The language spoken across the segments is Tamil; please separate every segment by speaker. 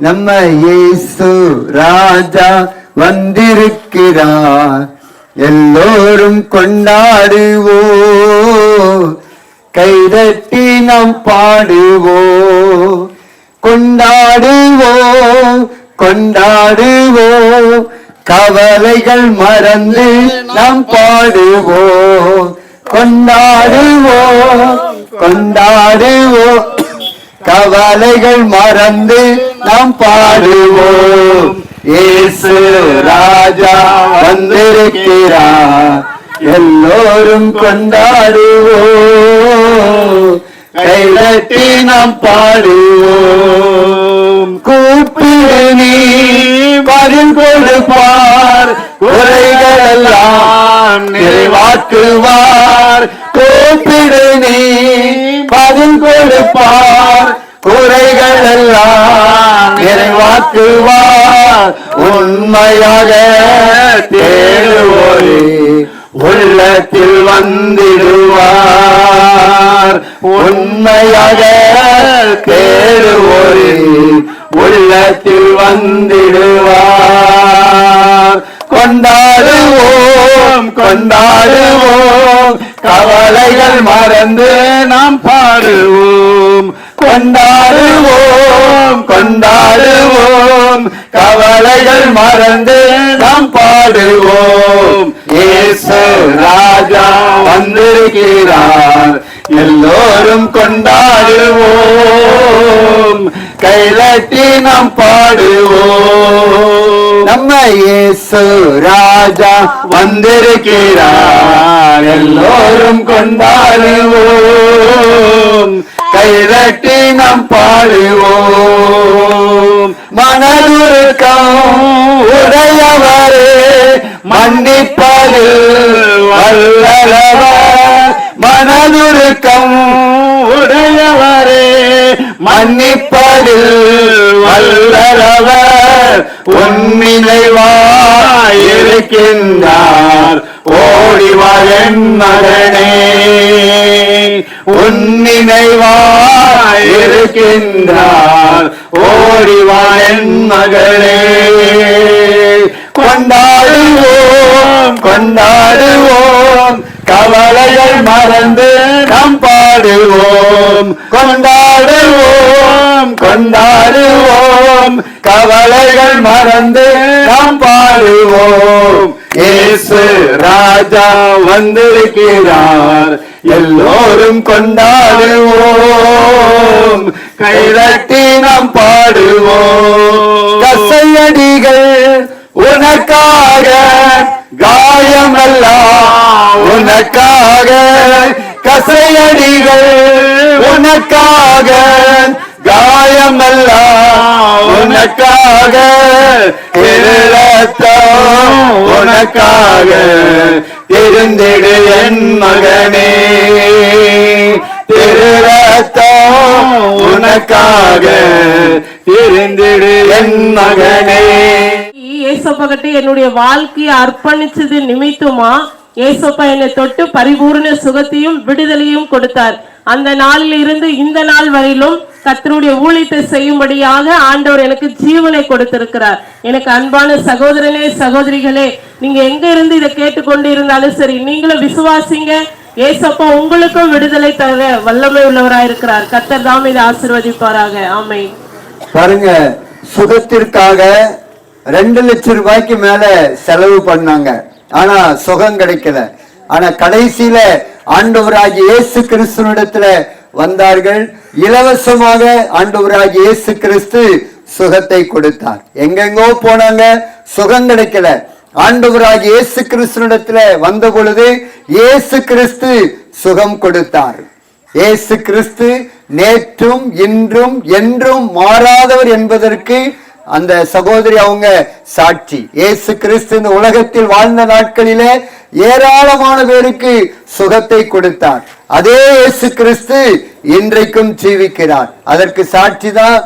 Speaker 1: நம்ம இயேசு ராஜா வந்திருக்கிறார். எல்லோரும் கொண்டாடுவோ கைதட்டி நாம் பாடுவோ கொண்டாடுவோ கொண்டாடுவோ கவலைகள் மறந்து நாம் பாடுவோ கொண்டாடுவோ கொண்டாடுவோ கவலைகள் மறந்து நாம் பாடுவோம். இயேசு ராஜா வந்திருக்கிறார். எல்லோரும் கொண்டாடுவோம். கைதட்டி நாம் பாடுவோம். கூப்பிடு நீ பதில் கொடுப்பார். குறைகள் நிறைவாக்குவார். கூப்பிடு நீ பதில் கொடுப்பார். குறைகள் எல்லாம் நிறைவாக்குவார். உண்மையாக தேடுவோரே உள்ளத்தில் வந்திடுவார். உண்மையாக தேடுவோரே உள்ளத்தில் வந்திடுவார். கொண்டாடுவோம் கொண்டாடுவோம். கவலைகள் மறந்து நாம் பாடுவோம். கொண்டாடுவோம் கொண்டாடுவோம். கவலைகள் மறந்து நாம் பாடுவோம். ஏசு ராஜா வந்திருக்கிறார். எல்லோரும் கொண்டாடுவோம். கைலட்டி நாம் பாடுவோம். நம்ம இயேசு ராஜா வந்திருக்கிறார். எல்லோரும் கொண்டாடுவோம். கைதட்டி நாம் பாடுவோம். மனதுருக்கம் உடையவரே மன்னிப்பது வல்லவர். மனதுருக்கம் உடையவரே மன்னிப்பது வல்லவர். உன்னினைவாயிருக்கின்றார் ஓடிவாழன் மகனே உன்னினைவாய் உன்னினைவாயிருக்கின்றார் ஓடிவாழன் மகளே கொண்டாடுவோம் கொண்டாடுவோம் கவலைகள் மறந்து நம் பாடுவோம். கொண்டாடுவோம் கொண்டா கவலைகள் மறந்து நாம் பாடுவோம். இயேசு ராஜா வந்திருக்கிறார். எல்லோரும் கொண்டாடுவோம். கைதட்டி நாம் பாடுவோம். கசையடிகள் உனக்காக காயமெல்லாம் உனக்காக கசையடிகள் உனக்காக காயமல்ல. உனக்காக உனக்காக இருந்திடு என் மகனே. திருரத்தம். உனக்காக இருந்திடு என் மகனே.
Speaker 2: ஏசப்பகிட்ட என்னுடைய வாழ்க்கையை அர்ப்பணிச்சது நிமித்தமா ஏசப்பா என்னை தொட்டு பரிபூர்ண சுகத்தையும் விடுதலையும் கொடுத்தார். அந்த நாளில் இருந்து இந்த நாள் வரையிலும் கத்தனுடைய ஊழியத்தை செய்யும்படியாக ஆண்டவர் எனக்கு ஜீவனை கொடுத்திருக்கிறார். எனக்கு அன்பான சகோதரனே சகோதரிகளே நீங்க எங்க இருந்து இதை கேட்டுக்கொண்டு இருந்தாலும் சரி நீங்களும் விசுவாசிங்க. ஏசப்பா உங்களுக்கும் விடுதலை தர வல்லமை உள்ளவராயிருக்கிறார் கத்தர் தாம் இதை ஆசிர்வதிப்பாராக. ஆமை
Speaker 1: பாருங்க சுகத்திற்காக ரெண்டு லட்சம் ரூபாய்க்கு மேல செலவு பண்ணாங்க. ஆனா சுகம் கிடைக்கல. ஆனா கடைசியில ஆண்டவராகிய இயேசு கிறிஸ்துவனிடத்துல வந்தார்கள். இலவசமாக ஆண்டவராக இயேசு கிறிஸ்து சுகத்தை கொடுத்தார். எங்கெங்கோ போனாங்க சுகம் கிடைக்கல. ஆண்டவராக இயேசு கிறிஸ்துவனிடத்துல வந்த பொழுது இயேசு கிறிஸ்து சுகம் கொடுத்தார். இயேசு கிறிஸ்து நேற்றும் இன்றும் என்றும் மாறாதவர் என்பதற்கு அந்த சகோதரி அவங்க சாட்சி. இயேசு கிறிஸ்து இந்த உலகத்தில் வாழ்ந்த நாட்களிலே ஏராளமான பேருக்கு சுகத்தை கொடுத்தார். அதே இயேசு கிறிஸ்து இன்றைக்கும் ஜீவிக்கிறார். அதற்கு சாட்சி தான்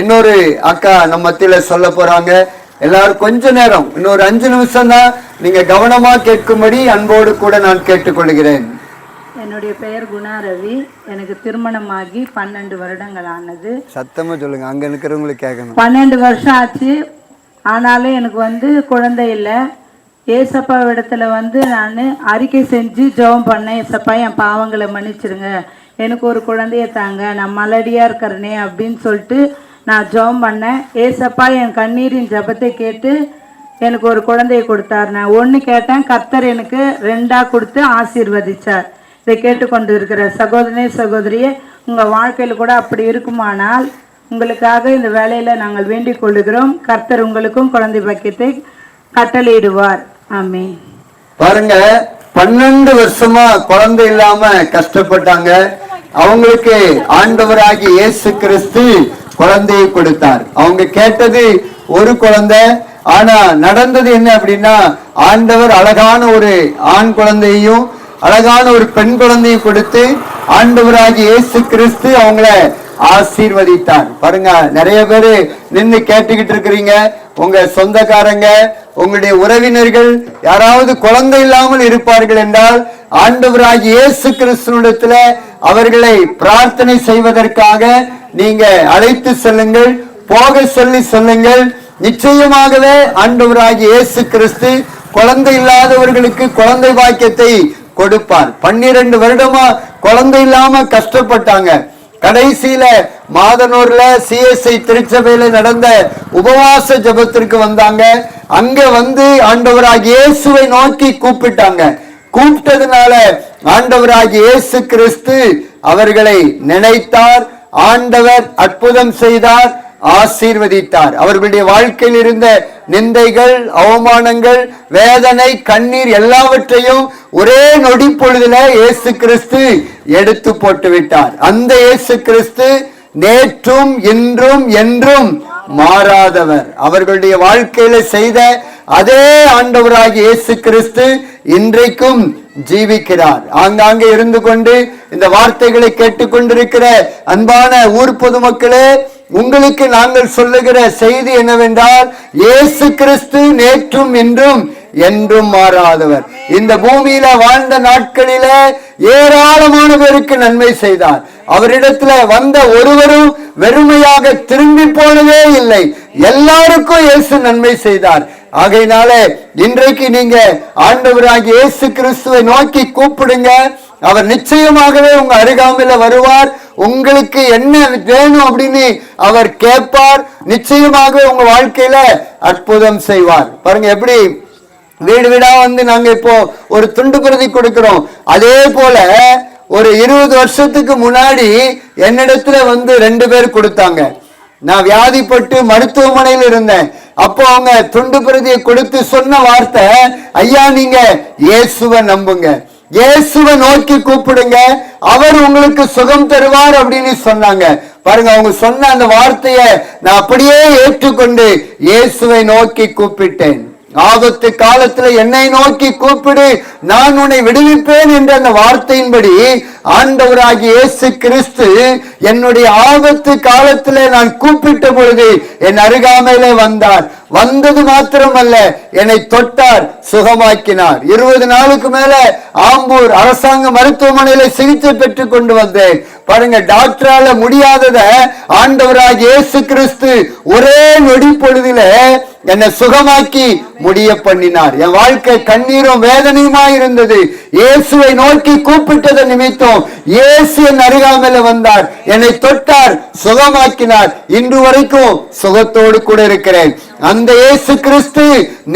Speaker 1: இன்னொரு அக்கா நம்ம மத்தியில சொல்ல போறாங்க. எல்லாரும் கொஞ்ச நேரம் இன்னொரு அஞ்சு நிமிஷம் தான் நீங்க கவனமா கேட்கும்படி அன்போடு கூட நான் கேட்டுக்கொள்கிறேன்.
Speaker 3: என்னுடைய பெயர் குணா ரவி எனக்கு திருமணமாகி பன்னெண்டு வருடங்கள் ஆனது
Speaker 1: சத்தமா சொல்லுங்க. அங்க இருக்கிறவங்களுக்கு கேட்கணும்
Speaker 3: பன்னெண்டு வருஷம் ஆச்சு. ஆனாலும் எனக்கு வந்து குழந்தை இல்லை. ஏசப்பா இடத்துல வந்து நான் அறிக்கை செஞ்சு ஜெபம் பண்ணேன். ஏசப்பா என் பாவங்களை மன்னிச்சிடுங்க எனக்கு ஒரு குழந்தைய தாங்க. நான் மலடியா இருக்கிறனே அப்படின்னு சொல்லிட்டு நான் ஜெபம் பண்ணேன். ஏசப்பா என் கண்ணீரின் ஜெபத்தை கேட்டு எனக்கு ஒரு குழந்தைய கொடுத்தார். நான் ஒன்று கேட்டேன். கர்த்தர் எனக்கு ரெண்டா கொடுத்து ஆசீர்வதிச்சார். இதை கேட்டுக்கொண்டு இருக்கிற சகோதரனே சகோதரியே உங்கள் வாழ்க்கையில் கூட அப்படி இருக்குமானால் உங்களுக்காக இந்த வேலையில் நாங்கள் வேண்டிக் கொள்ளுகிறோம். கர்த்தர் உங்களுக்கும் குழந்தை பக்கியத்தை கட்டளையிடுவார். ஆமே
Speaker 1: பாருங்க பன்னெண்டு வருஷமா குழந்தை இல்லாம கஷ்டப்பட்டாங்க. அவங்களுக்கு ஆண்டவராகி இயேசு கிறிஸ்து குழந்தையை கொடுத்தார். அவங்க கேட்டது ஒரு குழந்தை ஆனா நடந்தது என்ன அப்படின்னா ஆண்டவர் அழகான ஒரு ஆண் குழந்தையையும் அழகான ஒரு பெண் குழந்தையை கொடுத்து ஆண்டவராகி இயேசு கிறிஸ்து அவங்கள ஆசீர்வதித்தார். பாருங்க நிறைய பேரு நின்று கேட்டுக்கிட்டு இருக்கிறீங்க. உங்க சொந்தக்காரங்க உங்களுடைய உறவினர்கள் யாராவது குழந்தை இல்லாமல் இருப்பார்கள் என்றால் ஆண்டவராகி இயேசு கிறிஸ்துவிடத்துல அவர்களை பிரார்த்தனை செய்வதற்காக நீங்க அழைத்து செல்லுங்கள் போக சொல்லி சொல்லுங்கள். நிச்சயமாகவே ஆண்டவராகி இயேசு கிறிஸ்து குழந்தை இல்லாதவர்களுக்கு குழந்தை பாக்கியத்தை கொடுப்பார். பன்னிரண்டு வருடமா குழந்தை இல்லாம கஷ்டப்பட்டாங்க. கடைசியில மாதனூர்ல சிஎஸ்ஐ திருச்சபையில நடந்த உபவாச ஜெபத்திற்கு வந்தாங்க. அங்க வந்து ஆண்டவராக இயேசுவை நோக்கி கூப்பிட்டாங்க. கூப்பிட்டதுனால ஆண்டவராக இயேசு கிறிஸ்து அவர்களை நினைத்தார் ஆண்டவர் அற்புதம் செய்தார் ஆசீர்வதித்தார். அவர்களுடைய வாழ்க்கையில் இருந்த நிந்தைகள் அவமானங்கள் வேதனை கண்ணீர் எல்லாவற்றையும் ஒரே நொடி பொழுதுல இயேசு கிறிஸ்து எடுத்து போட்டு விட்டார் அந்த இயேசு கிறிஸ்து நேற்றும் இன்றும் என்றும் மாறாதவர். அவர்களுடைய வாழ்க்கையில செய்த அதே ஆண்டவராகிய இயேசு கிறிஸ்து இன்றைக்கும் ஜீவிக்கிறார். ஆங்காங்கே இருந்து கொண்டு இந்த வார்த்தைகளை கேட்டுக்கொண்டிருக்கிற அன்பான ஊர் பொதுமக்களே உங்களுக்கு நாங்கள் சொல்லுகிற செய்தி என்னவென்றால் இயேசு கிறிஸ்து நேற்றும் இன்றும் என்றும் மாறாதவர். இந்த பூமியில வாழ்ந்த நாட்களில ஏராளமான பேருக்கு நன்மை செய்தார். அவரிடத்துல வந்த ஒருவரும் வெறுமையாக திரும்பி போனதே இல்லை. எல்லாருக்கும் இயேசு நன்மை செய்தார். ஆகையினால இன்றைக்கு நீங்க ஆண்டவராகி இயேசு கிறிஸ்துவை நோக்கி கூப்பிடுங்க. அவர் நிச்சயமாகவே உங்க அருகாமையில வருவார். உங்களுக்கு என்ன வேணும் அப்படின்னு அவர் கேட்பார். நிச்சயமாகவே உங்க வாழ்க்கையில அற்புதம் செய்வார். பாருங்க எப்படி? வீடு வீடா வந்து நாங்க இப்போ ஒரு துண்டு பிரதி கொடுக்கிறோம். அதே போல ஒரு இருபது வருஷத்துக்கு முன்னாடி என்னிடத்துல வந்து ரெண்டு பேர் கொடுத்தாங்க. நான் வியாதிப்பட்டு மருத்துவமனையில் இருந்தேன். அப்போ அவங்க துண்டு பிரதியை கொடுத்து சொன்ன வார்த்தை ஐயா நீங்க இயேசுவை நம்புங்க. இயேசுவை நோக்கி கூப்பிடுங்க. அவர் உங்களுக்கு சுகம் தருவார் அப்படின்னு சொன்னாங்க. பாருங்க அவங்க சொன்ன அந்த வார்த்தையை நான் அப்படியே ஏற்றுக்கொண்டு இயேசுவை நோக்கி கூப்பிட்டேன். ஆபத்து காலத்துல என்னை நோக்கி கூப்பிடு நான் உன்னை விடுவிப்பேன் என்ற அந்த வார்த்தையின்படி ஆண்டவராகிய இயேசு கிறிஸ்து என்னுடைய ஆபத்து காலத்துல நான் கூப்பிட்ட பொழுது என் அருகாமையிலே வந்தார். வந்தது மாத்திரமல்ல என்னை தொட்டார் சுகமாக்கினார். இருபது நாளுக்கு மேல ஆம்பூர் அரசாங்க மருத்துவமனையில சிகிச்சை பெற்றுக் கொண்டு வந்தேன். பாருங்க டாக்டரால முடியாதத ஆண்டவராக இயேசு கிறிஸ்து ஒரே நொடி பொழுதில என்னை சுகமாக்கி முடிய பண்ணினார். என் வாழ்க்கை கண்ணீரும் வேதனையுமா இருந்தது. இயேசுவை நோக்கி கூப்பிட்டத நிமித்தம் இயேசு என் அருகாமையில வந்தார். என்னை தொட்டார் சுகமாக்கினார். இன்று வரைக்கும் சுகத்தோடு கூட இருக்கிறேன். அந்த இயேசு கிறிஸ்து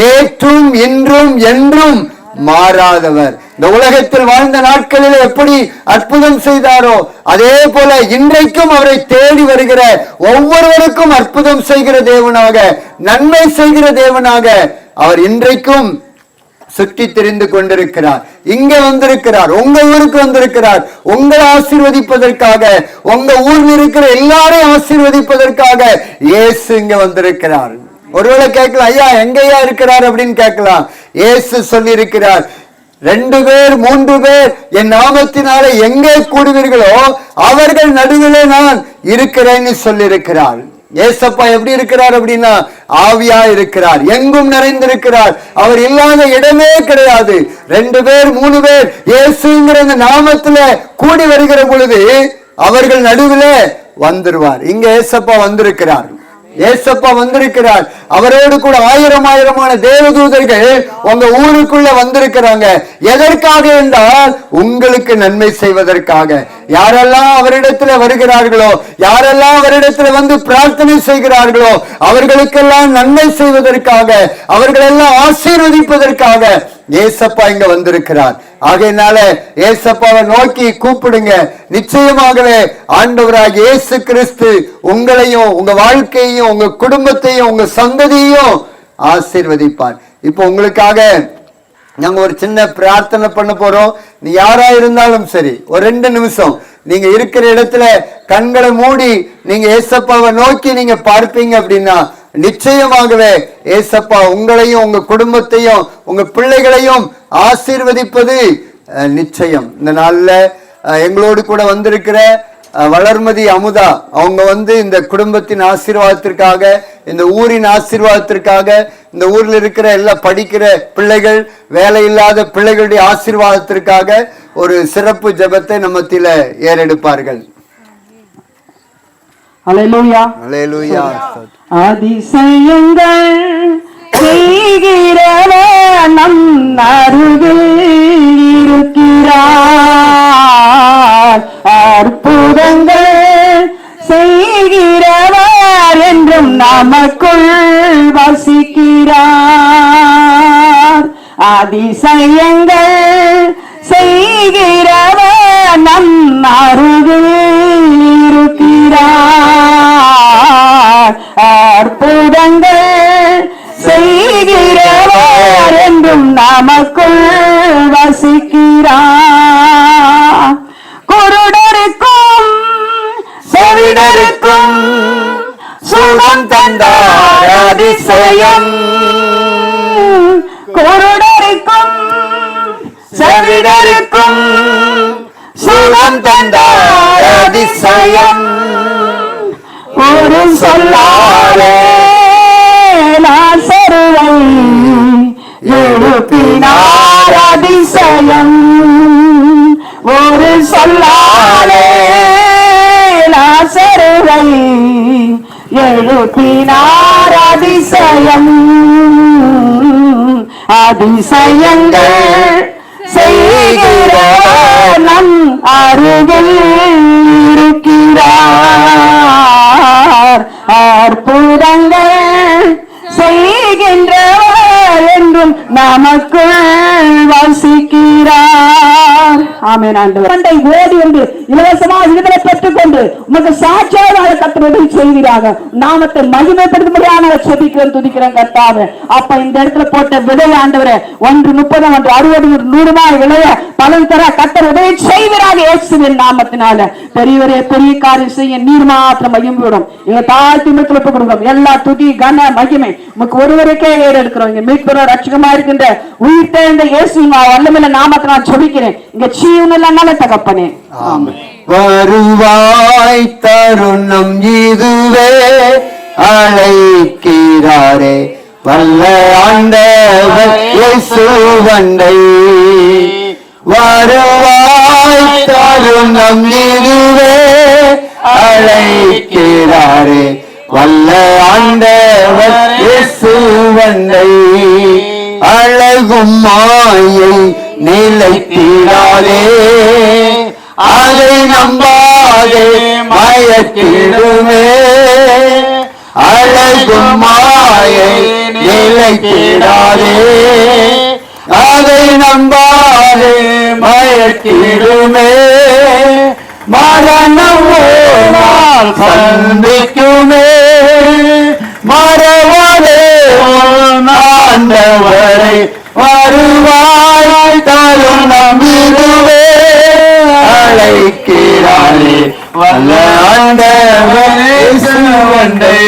Speaker 1: நேற்றும் இன்றும் என்றும் மாறாதவர். இந்த உலகத்தில் வாழ்ந்த நாட்களில் எப்படி அற்புதம் செய்தாரோ அதே போல இன்றைக்கும் அவரை தேடி வருகிற ஒவ்வொருவருக்கும் அற்புதம் செய்கிற தேவனாக நன்மை செய்கிற தேவனாக அவர் இன்றைக்கும் சுற்றி திரிந்து கொண்டிருக்கிறார். இங்க வந்திருக்கிறார் உங்க ஊருக்கு வந்திருக்கிறார். உங்களை ஆசீர்வதிப்பதற்காக உங்க ஊரில் இருக்கிற எல்லாரையும் ஆசீர்வதிப்பதற்காக இயேசு இங்க வந்திருக்கிறார். ஒருவேளை கேட்கலாம் ஐயா எங்கேயா இருக்கிறார்? அப்படின்னு கேட்கலாம். ஏசு சொல்லி இருக்கிறார் ரெண்டு பேர் மூன்று பேர் என் நாமத்தினால எங்கே கூடுவீர்களோ அவர்கள் நடுவிலே நான் இருக்கிறேன்னு சொல்லியிருக்கிறார். ஏசப்பா எப்படி இருக்கிறார் அப்படின்னா ஆவியா இருக்கிறார் எங்கும் நிறைந்திருக்கிறார். அவர் இல்லாத இடமே கிடையாது. ரெண்டு பேர் மூணு பேர் இயேசுங்கிற அந்த நாமத்துல கூடி வருகிற பொழுது அவர்கள் நடுவில் வந்துருவார். இங்க ஏசப்பா வந்திருக்கிறார். ஏசப்பா வந்திருக்கிறார். அவரோடு கூட ஆயிரம் ஆயிரமான தேவதூதர்கள் உங்க ஊருக்குள்ள வந்திருக்கிறாங்க. எதற்காக என்றால் உங்களுக்கு நன்மை செய்வதற்காக. யாரெல்லாம் அவரிடத்துல வருகிறார்களோ யாரெல்லாம் அவரிடத்துல வந்து பிரார்த்தனை செய்கிறார்களோ அவர்களுக்கெல்லாம் நன்மை செய்வதற்காக அவர்களெல்லாம் ஆசீர்வதிப்பதற்காக ஏசப்பா இங்க வந்திருக்கிறார். ஆகையினால ஏசப்பாவை நோக்கி கூப்பிடுங்க. நிச்சயமாகவே ஆண்டவராக இயேசு கிறிஸ்து உங்களையும் உங்க வாழ்க்கையையும் உங்க குடும்பத்தையும் உங்க சந்ததியையும் ஆசீர்வதிப்பார். இப்போ உங்களுக்காக நாங்க ஒரு சின்ன பிரார்த்தனை பண்ண போறோம். நீ யாரா இருந்தாலும் சரி ஒரு ரெண்டு நிமிஷம். நீங்க இருக்கிற இடத்துல கண்களை மூடி நீங்க ஏசப்பாவை நோக்கி நீங்க பார்ப்பீங்க அப்படின்னா நிச்சயமாகவே ஏசப்பா உங்களையும் உங்க குடும்பத்தையும் உங்க பிள்ளைகளையும் ஆசீர்வதிப்பது அஹ், நிச்சயம். இந்த நாள்ல எங்களோடு கூட வந்திருக்கிற வளர்மதி அமுதா அவங்க வந்து இந்த குடும்பத்தின் ஆசீர்வாதத்திற்காக இந்த ஊரின் ஆசீர்வாதத்திற்காக இந்த ஊர்ல இருக்கிற எல்லா படிக்கிற பிள்ளைகள் வேலை இல்லாத பிள்ளைகளுடைய ஆசீர்வாதத்திற்காக ஒரு சிறப்பு ஜெபத்தை நம்மத்தில ஏறெடுப்பார்கள்.
Speaker 3: அலையிலூயா.
Speaker 1: அல்லேலூயா
Speaker 3: அதிசயங்கள் செய்கிறவர் நம் அதிசயங்கள் செய்கிறவர் நம் அருகில் இருக்கிறார் அற்புதங்கள் செய்கிறவர் என்றும் நமக்குள் வசிக்கிறார். குருடருக்கும் செவிடருக்கும் சுகம் தந்தார் அதிசயம். குரு சுகம் தந்தார் அதிசயம். ஒரு சொல்லாரே நான் சருவை எழுப்பினார் அதிசயம். ஒரு சொல்லாரே நான் சருவை எழுப்பினார் அதிசயம். அதிசயங்கள் செய்கிற அருகில் இருக்கிறார். அற்புதங்கள் செய்கின்றவர் என்றும் நமக்குள் வாசிக்கிறார். ஆமே நான் ஓடி வந்து இலவசமாக விடுதலை பெற்றுக் கொண்டு உமக்கு சாட்சி கட்டுறது செய்கிறாங்க நாமத்தை மகிமைப்படுத்தும்படியான செபிக்கிறேன் துதிக்கிறேன் கர்த்தாவே. அப்ப இந்த இடத்துல போட்ட விதை ஆண்டவரே ஒன்று முப்பது ஒன்று அறுபது நூறுமாய் விளைய பலன் தர கத்தர் உதவி செய்வராக இயேசுவின் நாமத்தினால. பெரியவரே பெரிய காரியம் செய்ய நீர் மாத்திரம் மகிமைவிடும் எங்க தாழ்த்தி மத்தில ஒப்பு கொடுக்கிறோம். எல்லா துதி கன மகிமை நமக்கு ஒருவருக்கே ஏறெடுக்கிறோம். இங்க மீட்புற ரட்சகமா இருக்கின்ற உயிர் தேர்ந்த இயேசுவின் வல்லமில்ல நாமத்தை நான் சொல்லிக்கிறேன் இங்க சீவனில்லாம தகப்பனே.
Speaker 1: வருவாய் தருணம் இதுவே அழைக்கிறாரே. வல்ல ஆண்டவர் இயேசு வருவாய் தருணம் இதுவே அழைக்கிறாரே. வல்ல ஆண்டவர் இயேசு அழகும் மாயை நிலைத்திடாதே. அதை நம்பாதே மயக்கிடுமே. அழகும் மாயை நிலைக்கிடாதே அதை நம்பாதே மயக்கிடுமே. மரணம் ஒரு சந்திக்குமே. மறவாதே உன் ஆண்டவரை வருவாய் தரும் நம்பிடுவே அழைக்கிறானே வல்ல ஆண்டவரே வண்டை